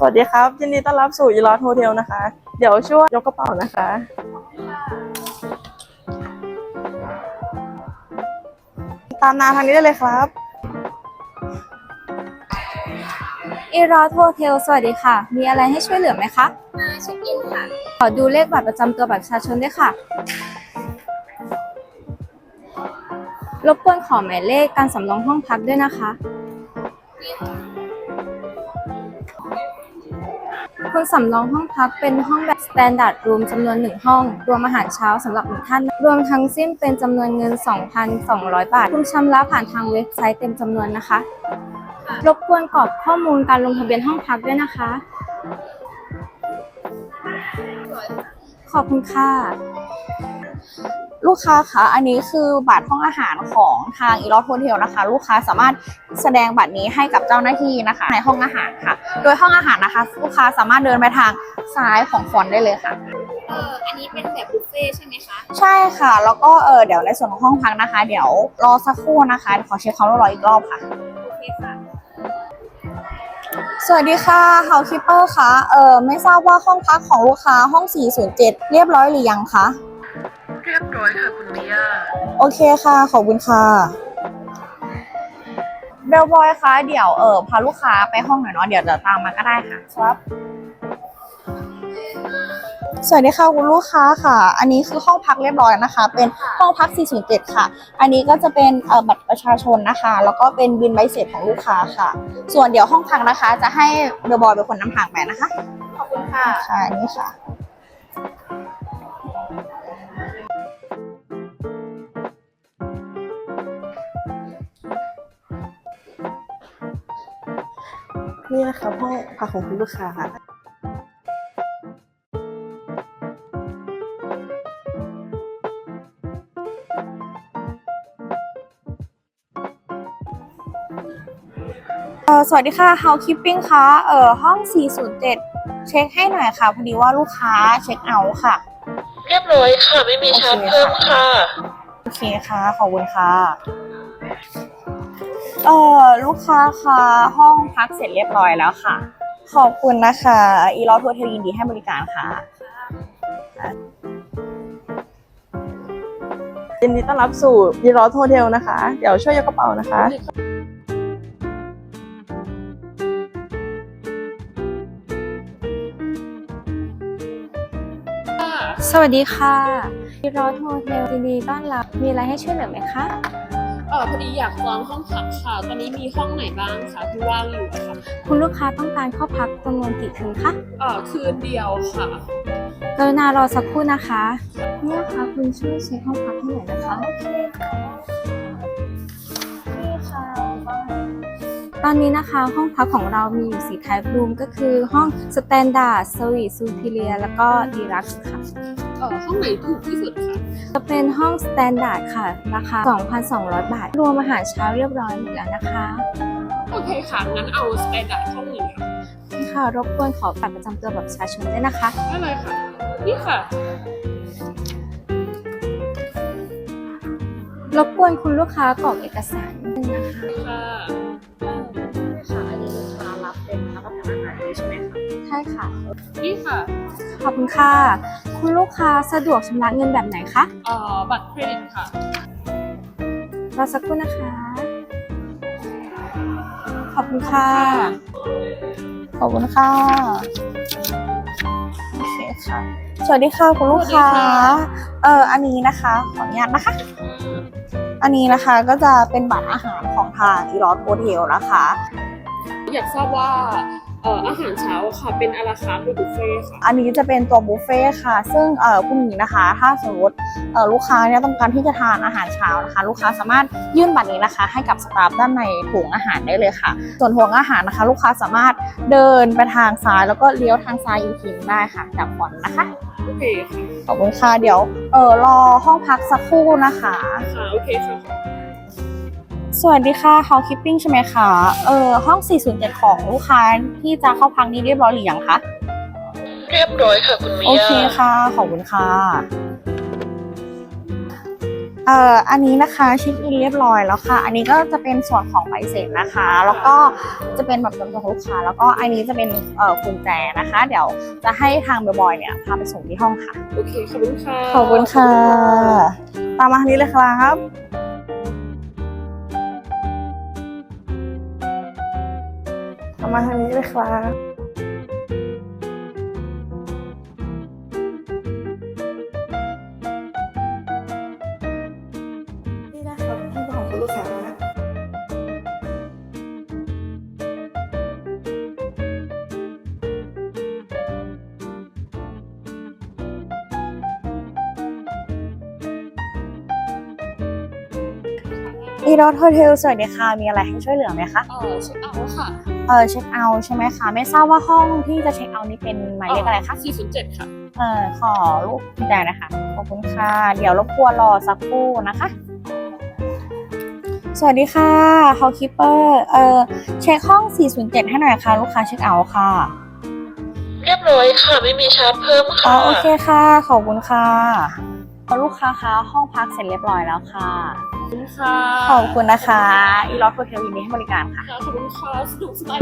สวัสดีครับยินดีต้อนรับสู่ยีรอดโฮเทลนะคะ เดี๋ยวช่วยยกกระเป๋านะคะ ตามนาทางนี้ได้เลยครับอีรอโทเทลสวัสดีค่ะ มีอะไรให้ช่วยเหลือไหมคะมาเช็คอินค่ะ ขอดูเลขบัตรประจำตัวบัตรประชาชนด้วยค่ะรบกวนขอหมายเลขการสำรองห้องพักด้วยนะคะ คุณสำรองห้องพักเป็นห้องแบบสแตนดาร์ดรูมจำนวนหนึ่งห้อง รวมอาหารเช้าสำหรับหนึ่งท่าน รวมทั้งสิ้นเป็นจำนวนเงิน 2,200 บาท คุณชำระผ่านทางเว็บไซต์เต็มจำนวนนะคะ รบกวนกรอกข้อมูลการลงทะเบียนห้องพักด้วยนะคะ ขอบคุณค่ะ ลูกค้าคะอันนี้คือบัตรห้องอาหารของทางอีลอ t โฮเทลนะคะ ลูกค้าสามารถแสดงบัตรนี้ให้กับเจ้าหน้าที่นะคะ ในห้องอาหารค่ะ โดยห้องอาหารนะคะ ลูกค้าสามารถเดินไปทางซ้ายของฟอนต์ได้เลยค่ะเอออันนี้เป็นแบบบุฟเฟ่ต์ใช่ไหมคะ ใช่ค่ะ แล้วก็เออเดี๋ยวในส่วนของห้องพักนะคะ เดี๋ยวรอสักครู่นะคะเดี๋ยวขอเช็คความเรียบร้อยอีกรอบค่ะโอเคค่ะสวัสดีค่ะเฮาคิปเปอร์คะเออไม่ทราบว่าห้องพักของลูกค้าห้อง 407 เรียบร้อยหรือยังคะเรียบร้อยค่ะคุณมิยาโอเคค่ะ ขอบคุณค่ะเบลบอยคะเดี๋ยวเออพาลูกค้าไปห้องหน่อยเนาะเดี๋ยวเดี๋ยวตามมาก็ได้ค่ะครับ สวัสดีค่ะคุณลูกค้าค่ะ อันนี้คือห้องพักเรียบร้อยนะคะ เป็นห้องพัก 407 ค่ะ อันนี้ก็จะเป็นเอ่อบัตรประชาชนนะคะ แล้วก็เป็นบินใบเสร็จของลูกค้าค่ะ ส่วนเดี๋ยวห้องพักนะคะ จะให้เบลบอยเป็นคนนำทางไปนะคะ ขอบคุณค่ะ ค่ะอันนี้ค่ะ นี่นะคะห้องพักของคุณลูกค้าเอ่อสวัสดีค่ะ Housekeeping คะเอ่อห้อง 407 เช็คให้หน่อยค่ะ พอดีว่าลูกค้าเช็คเอาท์ค่ะ เรียบร้อยค่ะ ไม่มีชาร์จโอเคเพิ่มค่ะ โอเคค่ะ ขอบคุณค่ะ เอ่อลูกค้าคะห้องพักเสร็จเรียบร้อยแล้วค่ะ ขอบคุณนะคะ อีลอทัวร์เทลยินดีให้บริการค่ะยินดีต้อนรับสู่ยีรอดโฮเทลนะคะ เดี๋ยวช่วยยกกระเป๋านะคะสวัสดีค่ะอีรอโทเทลยินดีต้อนรับมีอะไรให้ช่วยเหลือไหมคะ เออพอดีอยากจองห้องพักค่ะ ตอนนี้มีห้องไหนบ้างคะที่ว่างอยู่อะค่ะคุณลูกค้าต้องการเข้าพักจำนวนกี่คืนคะเออคืนเดียวค่ะ กรุณารอสักครู่นะคะคุณลูกค้าคุณช่วยเช็คห้องพักให้หน่อยนะคะตอนนี้นะคะห้องพักของเรามีอยู่สี type room ก็คือห้อง standard suite superior แล้วก็ deluxe ค่ะ เออห้องไหนถูกที่สุดคะ จะเป็นห้อง standard ค่ะ ราคา 2,200 บาท รวมอาหารเช้าเรียบร้อยหมดแล้วนะคะ โอเคค่ะ งั้นเอาสแตนดาร์ดห้องหนึ่งค่ะค่ะ รบกวนขอบัตรประจำตัวแบบประชาชนด้วยนะคะ ได้เลยค่ะ นี่ค่ะ รบกวนคุณลูกค้ากรอกเอกสารนิดนึงนะคะ ค่ะค่ะ ช่ค่ะ นี่ค่ะ ขอบคุณค่ะ คุณลูกค้าสะดวกชำระเงินแบบไหนคะเอ่อบัตรเครดิตค่ะ รอสักครู่นะคะ ขอบคุณค่ะ ขอบคุณค่ะโอเคค่ะ สวัสดีค่ะคุณลูกค้า สวัสดีค่ะ เอ่ออันนี้นะคะ ขออนุญาตนะคะ อันนี้นะคะก็จะเป็นบัตรอาหารของทางอีลอ t โฮเทลนะคะ อยากทราบว่า เอ่ออาหารเช้าค่ะเป็นอาราคาร์ทหรือบุฟเฟ่ต์ค่ะ อันนี้จะเป็นตัวบุฟเฟ่ต์ค่ะ ซึ่งเอ่อคุณหญิงนะคะ ถ้าสมมติเอ่อลูกค้าเนี่ยต้องการที่จะทานอาหารเช้านะคะ ลูกค้าสามารถยื่นบัตรนี้นะคะ ให้กับสตาฟด้านในถุงอาหารได้เลยค่ะ ส่วนถุงอาหารนะคะ ลูกค้าสามารถเดินไปทางซ้ายแล้วก็เลี้ยวทางซ้ายอีกทีนึงได้ค่ะจากฟอนต์นะคะ โอเคค่ะขอบคุณค่ะเดี๋ยวเออรอห้องพักสักครู่นะคะ ค่ะโอเคค่ะ สวัสดีค่ะ Housekeeping ใช่ไหมคะ เออห้อง 407 ของลูกค้าที่จะเข้าพักนี้เรียบร้อยหรือยังคะ เรียบร้อยค่ะคุณมิโอยาเคค่ะ ขอบคุณค่ะ เอ่อ อันนี้นะคะเช็คอินเรียบร้อยแล้วค่ะ อันนี้ก็จะเป็นส่วนของใบเสร็จนะคะ แล้วก็จะเป็นแบบจำนวนลูกค้า แล้วก็อันนี้จะเป็นเอ่อกุญแจนะคะ เดี๋ยวจะให้ทางบอยๆเนี่ยพาไปส่งที่ห้องค่ะ โอเค ขอบคุณค่ะ ขอบคุณค่ะ ตามมาทางนี้เลยครับ ตามมาทางนี้เลยครับนี่นะครับที่ของคุณลูกค้าอีรอ t โฮเทลสวัสดีค่ะ มีอะไรให้ช่วยเหลือไหมคะ เออเช็คเอาท์ค่ะ เออเช็คเอาท์ใช่ไหมคะ ไม่ทราบว่าห้องที่จะเช็คเอาท์นี้เป็นหมายเลขอะไรคะ 407 ค่ะ เออขอรูปกุญแจนะคะ ขอบคุณค่ะ เดี๋ยวรบกวนรอสักครู่นะคะ สวัสดีค่ะฮอลคิปเปอร์เออเช็คห้อง 407 ให้หน่อยค่ะ ลูกค้าเช็คเอาท์ค่ะ เรียบร้อยค่ะ ไม่มีชาร์จเพิ่มอ๋ค่ะอโอเคค่ะ ขอบคุณค่ะ ลูกค้าคะห้องพักเสร็จเรียบร้อยแล้วค่ะ ขอบคุณค่ะขอบคุณนะคะ อีรอ t โฮเทลยินดีให้บริการค่ะค่ะขอบคุณค่ะสนุกสบาย